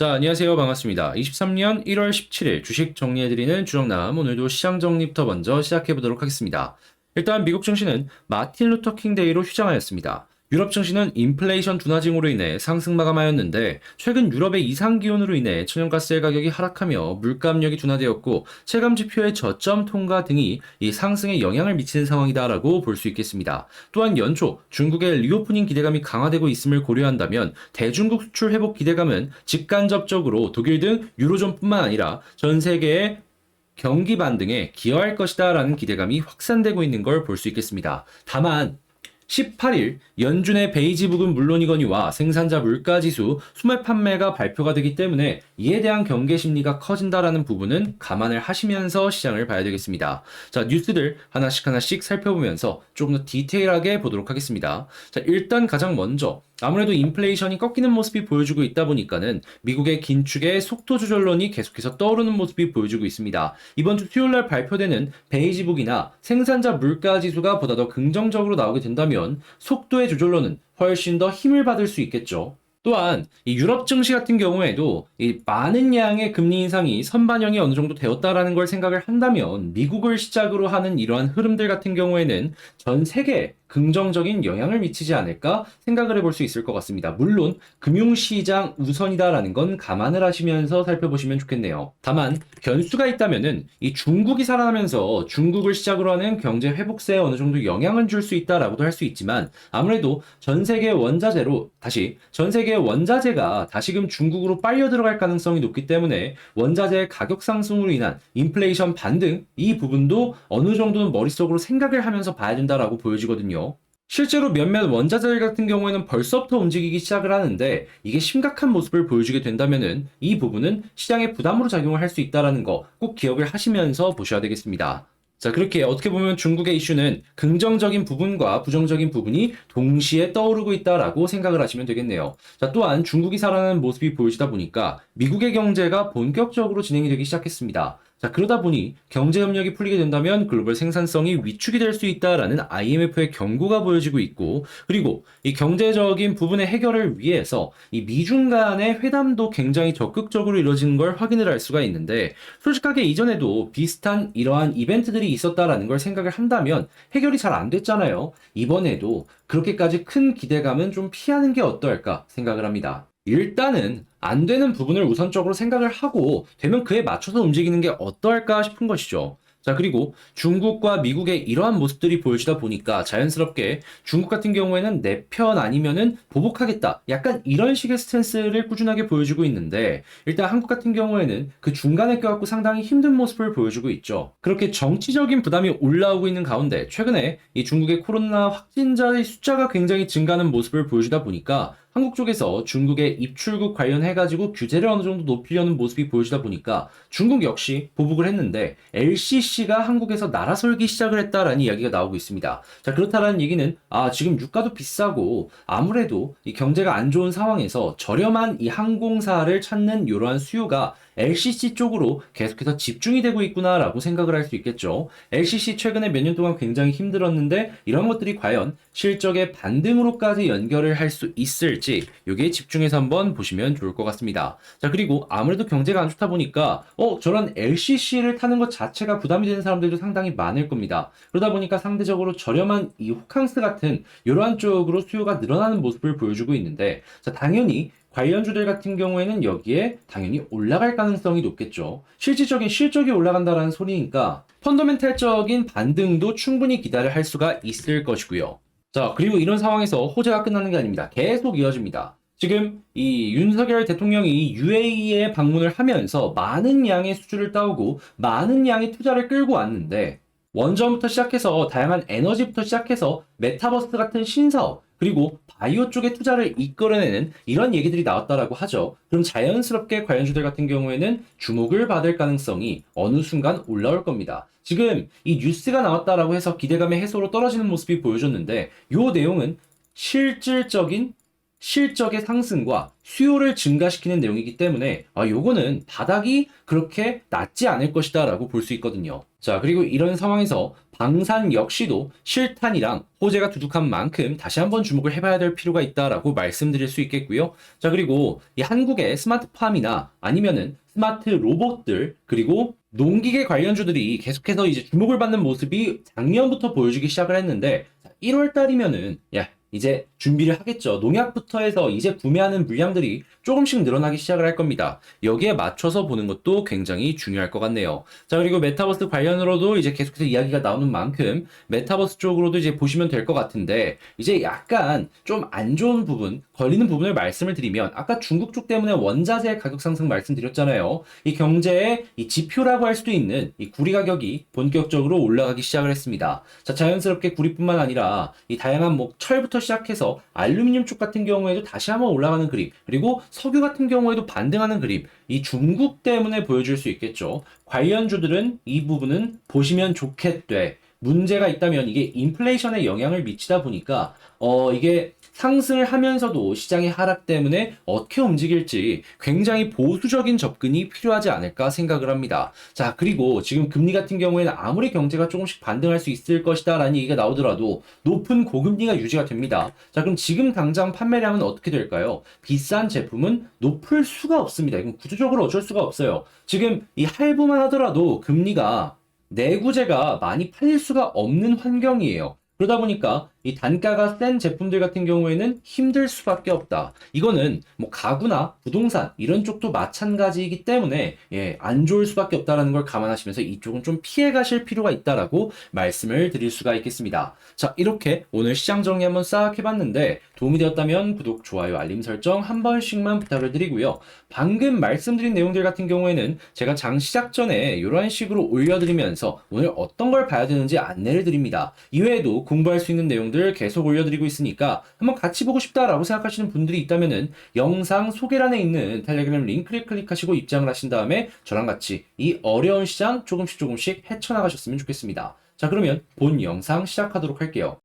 자, 안녕하세요. 반갑습니다. 23년 1월 17일 주식 정리해드리는 주정남. 오늘도 시장 정리부터 먼저 시작해보도록 하겠습니다. 일단 미국 증시는 마틴 루터 킹 데이로 휴장하였습니다. 유럽 증시는 인플레이션 둔화 징후로 인해 상승 마감하였는데 최근 유럽의 이상 기온으로 인해 천연가스의 가격이 하락하며 물가 압력이 둔화되었고 체감 지표의 저점 통과 등이 이 상승에 영향을 미치는 상황이다라고 볼 수 있겠습니다. 또한 연초 중국의 리오프닝 기대감이 강화되고 있음을 고려한다면 대중국 수출 회복 기대감은 직간접적으로 독일 등 유로존뿐만 아니라 전 세계의 경기 반등에 기여할 것이다라는 기대감이 확산되고 있는 걸 볼 수 있겠습니다. 다만 18일 연준의 베이지 부근 물론이거니와 생산자 물가지수 수매 판매가 발표가 되기 때문에 이에 대한 경계 심리가 커진다라는 부분은 감안을 하시면서 시장을 봐야 되겠습니다. 자 뉴스들 하나씩 하나씩 살펴보면서 조금 더 디테일하게 보도록 하겠습니다. 자 일단 가장 먼저 아무래도 인플레이션이 꺾이는 모습이 보여주고 있다 보니까는 미국의 긴축의 속도 조절론이 계속해서 떠오르는 모습이 보여주고 있습니다. 이번 주 수요일 날 발표되는 베이지북이나 생산자 물가 지수가 보다 더 긍정적으로 나오게 된다면 속도의 조절론은 훨씬 더 힘을 받을 수 있겠죠. 또한 이 유럽 증시 같은 경우에도 이 많은 양의 금리 인상이 선반영이 어느 정도 되었다라는 걸 생각을 한다면 미국을 시작으로 하는 이러한 흐름들 같은 경우에는 전 세계 긍정적인 영향을 미치지 않을까 생각을 해볼 수 있을 것 같습니다. 물론 금융시장 우선이다라는 건 감안을 하시면서 살펴보시면 좋겠네요. 다만 변수가 있다면은 이 중국이 살아나면서 중국을 시작으로 하는 경제 회복세에 어느 정도 영향을 줄 수 있다라고도 할 수 있지만 아무래도 전 세계 원자재로 다시 전 세계 원자재가 다시금 중국으로 빨려 들어갈 가능성이 높기 때문에 원자재 가격 상승으로 인한 인플레이션 반등 이 부분도 어느 정도는 머릿속으로 생각을 하면서 봐야 된다라고 보여지거든요. 실제로 몇몇 원자재들 같은 경우에는 벌써부터 움직이기 시작을 하는데 이게 심각한 모습을 보여주게 된다면은 이 부분은 시장의 부담으로 작용을 할 수 있다라는 거 꼭 기억을 하시면서 보셔야 되겠습니다. 자, 그렇게 어떻게 보면 중국의 이슈는 긍정적인 부분과 부정적인 부분이 동시에 떠오르고 있다라고 생각을 하시면 되겠네요. 자, 또한 중국이 살아나는 모습이 보여지다 보니까 미국의 경제가 본격적으로 진행이 되기 시작했습니다. 자, 그러다 보니 경제 협력이 풀리게 된다면 글로벌 생산성이 위축이 될 수 있다라는 IMF의 경고가 보여지고 있고, 그리고 이 경제적인 부분의 해결을 위해서 이 미중 간의 회담도 굉장히 적극적으로 이루어지는 걸 확인을 할 수가 있는데, 솔직하게 이전에도 비슷한 이러한 이벤트들이 있었다라는 걸 생각을 한다면 해결이 잘 안 됐잖아요. 이번에도 그렇게까지 큰 기대감은 좀 피하는 게 어떨까 생각을 합니다. 일단은 안 되는 부분을 우선적으로 생각을 하고 되면 그에 맞춰서 움직이는 게 어떨까 싶은 것이죠. 자, 그리고 중국과 미국의 이러한 모습들이 보여지다 보니까 자연스럽게 중국 같은 경우에는 내 편 아니면은 보복하겠다. 약간 이런 식의 스탠스를 꾸준하게 보여주고 있는데 일단 한국 같은 경우에는 그 중간에 껴갖고 상당히 힘든 모습을 보여주고 있죠. 그렇게 정치적인 부담이 올라오고 있는 가운데 최근에 이 중국의 코로나 확진자의 숫자가 굉장히 증가하는 모습을 보여주다 보니까 한국 쪽에서 중국의 입출국 관련해가지고 규제를 어느 정도 높이려는 모습이 보여지다 보니까 중국 역시 보복을 했는데 LCC가 한국에서 나라 설기 시작을 했다라는 이야기가 나오고 있습니다. 자, 그렇다라는 얘기는 아, 지금 유가도 비싸고 아무래도 이 경제가 안 좋은 상황에서 저렴한 이 항공사를 찾는 이러한 수요가 LCC 쪽으로 계속해서 집중이 되고 있구나라고 생각을 할 수 있겠죠. LCC 최근에 몇 년 동안 굉장히 힘들었는데 이런 것들이 과연 실적의 반등으로까지 연결을 할 수 있을지 여기에 집중해서 한번 보시면 좋을 것 같습니다. 자 그리고 아무래도 경제가 안 좋다 보니까 어 저런 LCC를 타는 것 자체가 부담이 되는 사람들도 상당히 많을 겁니다. 그러다 보니까 상대적으로 저렴한 이 호캉스 같은 이러한 쪽으로 수요가 늘어나는 모습을 보여주고 있는데 자 당연히 관련주들 같은 경우에는 여기에 당연히 올라갈 가능성이 높겠죠. 실질적인 실적이 올라간다라는 소리니까 펀더멘탈적인 반등도 충분히 기대를 할 수가 있을 것이고요. 자, 그리고 이런 상황에서 호재가 끝나는 게 아닙니다. 계속 이어집니다. 지금 이 윤석열 대통령이 UAE에 방문을 하면서 많은 양의 수주를 따오고 많은 양의 투자를 끌고 왔는데 원전부터 시작해서 다양한 에너지부터 시작해서 메타버스 같은 신사업 그리고 바이오 쪽에 투자를 이끌어내는 이런 얘기들이 나왔다라고 하죠. 그럼 자연스럽게 관련주들 같은 경우에는 주목을 받을 가능성이 어느 순간 올라올 겁니다. 지금 이 뉴스가 나왔다라고 해서 기대감의 해소로 떨어지는 모습이 보여줬는데 이 내용은 실질적인 실적의 상승과 수요를 증가시키는 내용이기 때문에 아 요거는 바닥이 그렇게 낮지 않을 것이다라고 볼 수 있거든요. 자 그리고 이런 상황에서 방산 역시도 실탄이랑 호재가 두둑한 만큼 다시 한번 주목을 해봐야 될 필요가 있다라고 말씀드릴 수 있겠고요. 자 그리고 이 한국의 스마트팜이나 아니면은 스마트 로봇들 그리고 농기계 관련주들이 계속해서 이제 주목을 받는 모습이 작년부터 보여주기 시작을 했는데 1월 달이면은 야 이제 준비를 하겠죠. 농약부터 해서 이제 구매하는 물량들이 조금씩 늘어나기 시작을 할 겁니다. 여기에 맞춰서 보는 것도 굉장히 중요할 것 같네요. 자, 그리고 메타버스 관련으로도 이제 계속해서 이야기가 나오는 만큼 메타버스 쪽으로도 이제 보시면 될 것 같은데 이제 약간 좀 안 좋은 부분, 걸리는 부분을 말씀을 드리면 아까 중국 쪽 때문에 원자재 가격 상승 말씀드렸잖아요. 이 경제의 이 지표라고 할 수도 있는 이 구리 가격이 본격적으로 올라가기 시작을 했습니다. 자, 자연스럽게 구리뿐만 아니라 이 다양한 뭐 철부터 시작해서 알루미늄 쪽 같은 경우에도 다시 한번 올라가는 그림, 그리고 석유 같은 경우에도 반등하는 그림, 이 중국 때문에 보여줄 수 있겠죠. 관련주들은 이 부분은 보시면 좋겠대. 문제가 있다면 이게 인플레이션에 영향을 미치다 보니까 어 이게 상승을 하면서도 시장의 하락 때문에 어떻게 움직일지 굉장히 보수적인 접근이 필요하지 않을까 생각을 합니다. 자, 그리고 지금 금리 같은 경우에는 아무리 경제가 조금씩 반등할 수 있을 것이다 라는 얘기가 나오더라도 높은 고금리가 유지가 됩니다. 자, 그럼 지금 당장 판매량은 어떻게 될까요? 비싼 제품은 높을 수가 없습니다. 이건 구조적으로 어쩔 수가 없어요. 지금 이 할부만 하더라도 금리가 내구재가 많이 팔릴 수가 없는 환경이에요. 그러다 보니까 이 단가가 센 제품들 같은 경우에는 힘들 수밖에 없다. 이거는 뭐 가구나 부동산 이런 쪽도 마찬가지이기 때문에 예, 안 좋을 수밖에 없다라는 걸 감안하시면서 이쪽은 좀 피해 가실 필요가 있다라고 말씀을 드릴 수가 있겠습니다. 자, 이렇게 오늘 시장 정리 한번 싹 해봤는데 도움이 되었다면 구독, 좋아요, 알림 설정 한 번씩만 부탁을 드리고요. 방금 말씀드린 내용들 같은 경우에는 제가 장 시작 전에 이런 식으로 올려드리면서 오늘 어떤 걸 봐야 되는지 안내를 드립니다. 이외에도 공부할 수 있는 내용들 계속 올려드리고 있으니까 한번 같이 보고 싶다라고 생각하시는 분들이 있다면은 영상 소개란에 있는 텔레그램 링크를 클릭하시고 입장을 하신 다음에 저랑 같이 이 어려운 시장 조금씩 조금씩 헤쳐나가셨으면 좋겠습니다. 자, 그러면 본 영상 시작하도록 할게요.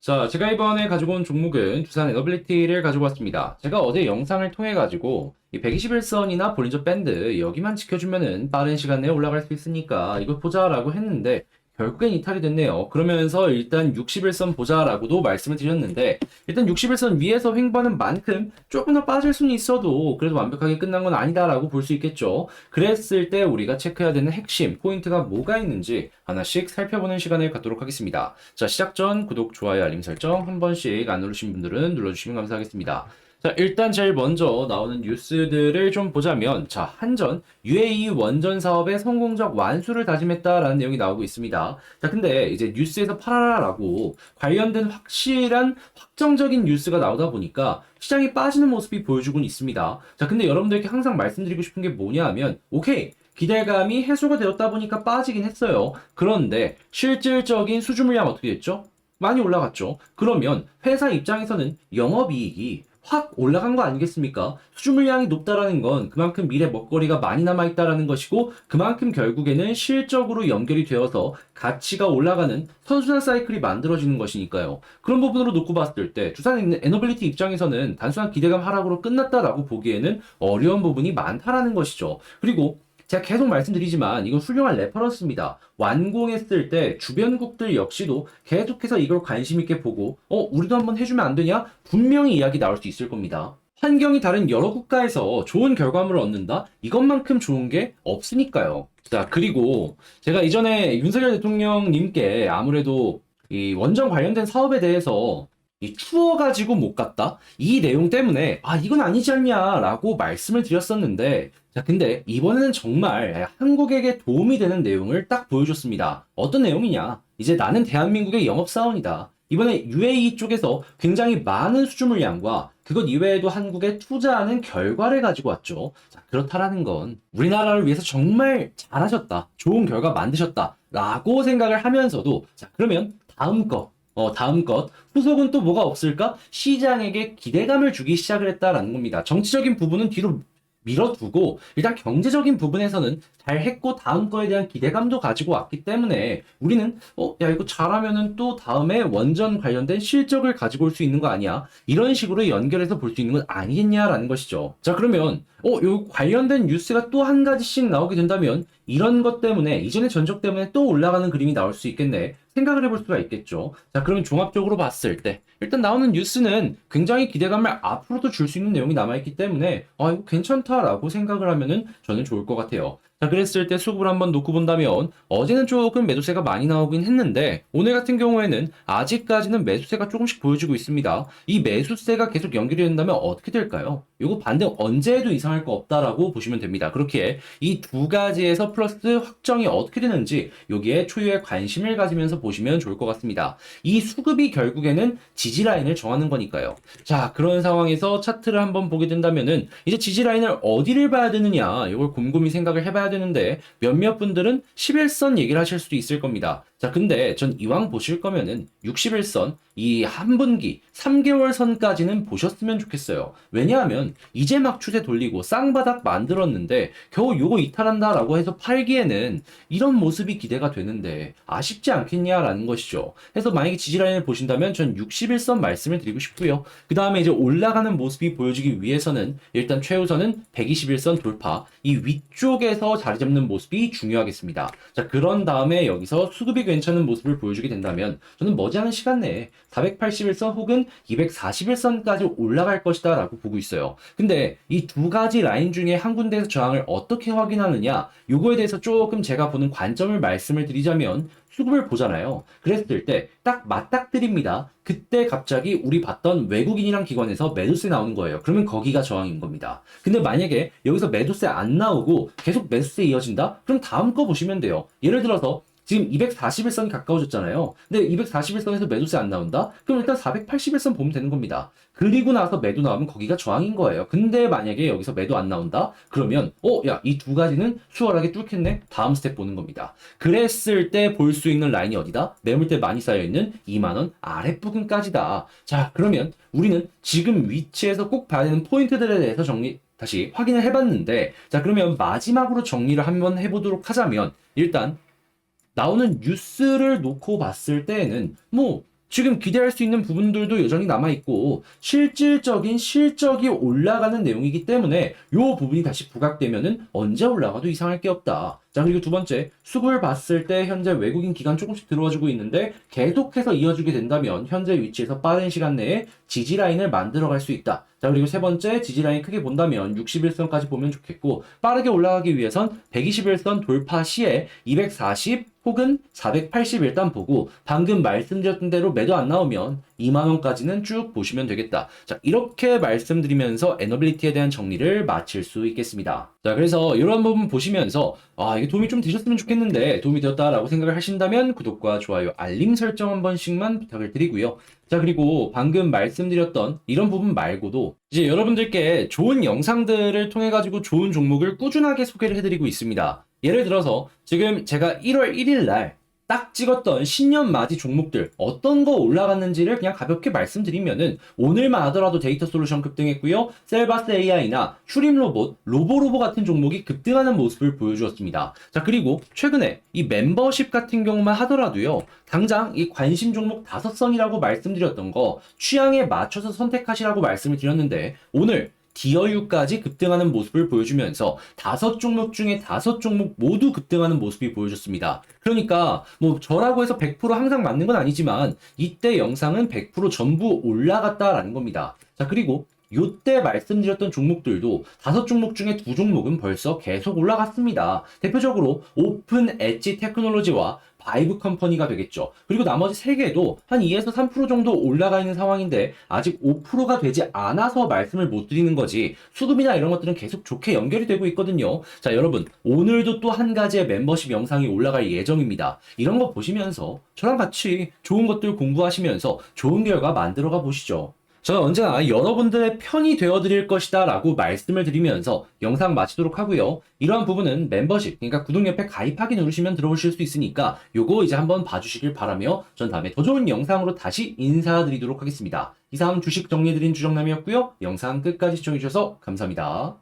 자, 제가 이번에 가지고 온 종목은 두산 에너빌리티를 가지고 왔습니다. 제가 어제 영상을 통해 가지고 이 121선이나 볼린저 밴드 여기만 지켜주면은 빠른 시간 내에 올라갈 수 있으니까 이거 보자라고 했는데 결국엔 이탈이 됐네요. 그러면서 일단 61선 보자라고도 말씀을 드렸는데 일단 61선 위에서 횡보하는 만큼 조금 더 빠질 수는 있어도 그래도 완벽하게 끝난 건 아니다라고 볼 수 있겠죠. 그랬을 때 우리가 체크해야 되는 핵심 포인트가 뭐가 있는지 하나씩 살펴보는 시간을 갖도록 하겠습니다. 자, 시작 전 구독, 좋아요, 알림 설정 한 번씩 안 누르신 분들은 눌러주시면 감사하겠습니다. 자, 일단 제일 먼저 나오는 뉴스들을 좀 보자면, 자, 한전, UAE 원전 사업의 성공적 완수를 다짐했다라는 내용이 나오고 있습니다. 자, 근데 이제 뉴스에서 팔아라라고 관련된 확실한 확정적인 뉴스가 나오다 보니까 시장이 빠지는 모습이 보여주곤 있습니다. 자, 근데 여러분들께 항상 말씀드리고 싶은 게 뭐냐 하면, 오케이. 기대감이 해소가 되었다 보니까 빠지긴 했어요. 그런데 실질적인 수주 물량 어떻게 됐죠? 많이 올라갔죠. 그러면 회사 입장에서는 영업이익이 확 올라간 거 아니겠습니까? 수주 물량이 높다라는 건 그만큼 미래 먹거리가 많이 남아 있다라는 것이고 그만큼 결국에는 실적으로 연결이 되어서 가치가 올라가는 선순환 사이클이 만들어지는 것이니까요. 그런 부분으로 놓고 봤을 때 두산 에너빌리티 입장에서는 단순한 기대감 하락으로 끝났다라고 보기에는 어려운 부분이 많다라는 것이죠. 그리고 제가 계속 말씀드리지만 이건 훌륭한 레퍼런스입니다. 완공했을 때 주변국들 역시도 계속해서 이걸 관심 있게 보고 어 우리도 한번 해주면 안 되냐? 분명히 이야기 나올 수 있을 겁니다. 환경이 다른 여러 국가에서 좋은 결과물을 얻는다? 이것만큼 좋은 게 없으니까요. 자, 그리고 제가 이전에 윤석열 대통령님께 아무래도 이 원전 관련된 사업에 대해서 이 추워가지고 못 갔다? 이 내용 때문에, 아, 이건 아니지 않냐라고 말씀을 드렸었는데, 자, 근데 이번에는 정말 한국에게 도움이 되는 내용을 딱 보여줬습니다. 어떤 내용이냐? 이제 나는 대한민국의 영업사원이다. 이번에 UAE 쪽에서 굉장히 많은 수주 물량과 그것 이외에도 한국에 투자하는 결과를 가지고 왔죠. 자, 그렇다라는 건 우리나라를 위해서 정말 잘하셨다. 좋은 결과 만드셨다. 라고 생각을 하면서도, 자, 그러면 다음 거. 어, 다음 것. 후속은 또 뭐가 없을까? 시장에게 기대감을 주기 시작을 했다라는 겁니다. 정치적인 부분은 뒤로 밀어두고 일단 경제적인 부분에서는 잘 했고 다음 거에 대한 기대감도 가지고 왔기 때문에 우리는 어, 야 이거 잘하면은 또 다음에 원전 관련된 실적을 가지고 올 수 있는 거 아니야? 이런 식으로 연결해서 볼 수 있는 건 아니겠냐라는 것이죠. 자 그러면 어, 요 관련된 뉴스가 또 한 가지씩 나오게 된다면 이런 것 때문에 이전의 전적 때문에 또 올라가는 그림이 나올 수 있겠네. 생각을 해볼 수가 있겠죠. 자, 그러면 종합적으로 봤을 때 일단 나오는 뉴스는 굉장히 기대감을 앞으로도 줄 수 있는 내용이 남아있기 때문에 아, 이거 괜찮다라고 생각을 하면은 저는 좋을 것 같아요. 자, 그랬을 때 수급을 한번 놓고 본다면 어제는 조금 매도세가 많이 나오긴 했는데 오늘 같은 경우에는 아직까지는 매수세가 조금씩 보여주고 있습니다. 이 매수세가 계속 연결이 된다면 어떻게 될까요? 이거 반등 언제 해도 이상할 거 없다라고 보시면 됩니다. 그렇게 이 두 가지에서 플러스 확정이 어떻게 되는지 여기에 초유의 관심을 가지면서 보시면 좋을 것 같습니다. 이 수급이 결국에는 지지 라인을 정하는 거니까요. 자, 그런 상황에서 차트를 한번 보게 된다면은 이제 지지 라인을 어디를 봐야 되느냐 이걸 곰곰이 생각을 해봐야 되는데 몇몇 분들은 11선 얘기를 하실 수도 있을 겁니다. 자, 근데 전 이왕 보실 거면은 61선 이 한 분기 3개월 선까지는 보셨으면 좋겠어요. 왜냐하면 이제 막 추세 돌리고 쌍바닥 만들었는데 겨우 요거 이탈한다라고 해서 팔기에는 이런 모습이 기대가 되는데 아쉽지 않겠냐라는 것이죠. 그래서 만약에 지지라인을 보신다면 전 61선 말씀을 드리고 싶고요. 그 다음에 이제 올라가는 모습이 보여지기 위해서는 일단 최우선은 121선 돌파 이 위쪽에서 자리 잡는 모습이 중요하겠습니다. 자 그런 다음에 여기서 수급이 괜찮은 모습을 보여주게 된다면 저는 머지않은 시간 내에 481선 혹은 241선까지 올라갈 것이다 라고 보고 있어요. 근데 이 두 가지 라인 중에 한 군데에서 저항을 어떻게 확인하느냐 요거에 대해서 조금 제가 보는 관점을 말씀을 드리자면 수급을 보잖아요. 그랬을 때 딱 맞닥뜨립니다. 그때 갑자기 우리 봤던 외국인이랑 기관에서 매도세 나오는 거예요. 그러면 거기가 저항인 겁니다. 근데 만약에 여기서 매도세 안 나오고 계속 매수세 이어진다? 그럼 다음 거 보시면 돼요. 예를 들어서 지금 241선이 가까워졌잖아요. 근데 241선에서 매도세 안 나온다? 그럼 일단 481선 보면 되는 겁니다. 그리고 나서 매도 나오면 거기가 저항인 거예요. 근데 만약에 여기서 매도 안 나온다? 그러면 어, 야, 이 두 가지는 수월하게 뚫겠네? 다음 스텝 보는 겁니다. 그랬을 때 볼 수 있는 라인이 어디다? 매물대 많이 쌓여있는 2만원 아랫부분까지다. 자, 그러면 우리는 지금 위치에서 꼭 봐야 되는 포인트들에 대해서 정리, 다시 확인을 해봤는데, 자, 그러면 마지막으로 정리를 한번 해보도록 하자면, 일단, 나오는 뉴스를 놓고 봤을 때에는 뭐 지금 기대할 수 있는 부분들도 여전히 남아있고 실질적인 실적이 올라가는 내용이기 때문에 요 부분이 다시 부각되면은 언제 올라가도 이상할 게 없다. 자 그리고 두 번째 수급을 봤을 때 현재 외국인 기간 조금씩 들어와주고 있는데 계속해서 이어주게 된다면 현재 위치에서 빠른 시간 내에 지지 라인을 만들어갈 수 있다. 자 그리고 세 번째 지지 라인 크게 본다면 61선까지 보면 좋겠고 빠르게 올라가기 위해선 121선 돌파 시에 240 혹은 480 일단 보고 방금 말씀드렸던 대로 매도 안 나오면 2만 원까지는 쭉 보시면 되겠다. 자, 이렇게 말씀드리면서 에너빌리티에 대한 정리를 마칠 수 있겠습니다. 자, 그래서 이런 부분 보시면서 아, 이게 도움이 좀 되셨으면 좋겠는데 도움이 되었다라고 생각을 하신다면 구독과 좋아요, 알림 설정 한 번씩만 부탁을 드리고요. 자, 그리고 방금 말씀드렸던 이런 부분 말고도 이제 여러분들께 좋은 영상들을 통해 가지고 좋은 종목을 꾸준하게 소개를 해드리고 있습니다. 예를 들어서 지금 제가 1월 1일 날 딱 찍었던 신년 맞이 종목들 어떤 거 올라갔는지를 그냥 가볍게 말씀드리면은 오늘만 하더라도 데이터 솔루션 급등했고요. 셀바스 AI나 슈림 로봇, 로보로보 같은 종목이 급등하는 모습을 보여주었습니다. 자, 그리고 최근에 이 멤버십 같은 경우만 하더라도요. 당장 이 관심 종목 다섯 선이라고 말씀드렸던 거 취향에 맞춰서 선택하시라고 말씀을 드렸는데 오늘 디어유까지 급등하는 모습을 보여주면서 다섯 종목 중에 다섯 종목 모두 급등하는 모습이 보여졌습니다. 그러니까 뭐 저라고 해서 100% 항상 맞는 건 아니지만 이때 영상은 100% 전부 올라갔다라는 겁니다. 자 그리고 요때 말씀드렸던 종목들도 다섯 종목 중에 두 종목은 벌써 계속 올라갔습니다. 대표적으로 오픈 엣지 테크놀로지와 바이브 컴퍼니가 되겠죠. 그리고 나머지 세 개도 한 2에서 3% 정도 올라가 있는 상황인데 아직 5%가 되지 않아서 말씀을 못 드리는 거지 수급이나 이런 것들은 계속 좋게 연결이 되고 있거든요. 자, 여러분 오늘도 또 한 가지의 멤버십 영상이 올라갈 예정입니다. 이런 거 보시면서 저랑 같이 좋은 것들 공부하시면서 좋은 결과 만들어가 보시죠. 저는 언제나 여러분들의 편이 되어드릴 것이다 라고 말씀을 드리면서 영상 마치도록 하고요. 이러한 부분은 멤버십, 그러니까 구독 옆에 가입하기 누르시면 들어오실 수 있으니까 요거 이제 한번 봐주시길 바라며 전 다음에 더 좋은 영상으로 다시 인사드리도록 하겠습니다. 이상 주식 정리해드린 주정남이었고요. 영상 끝까지 시청해주셔서 감사합니다.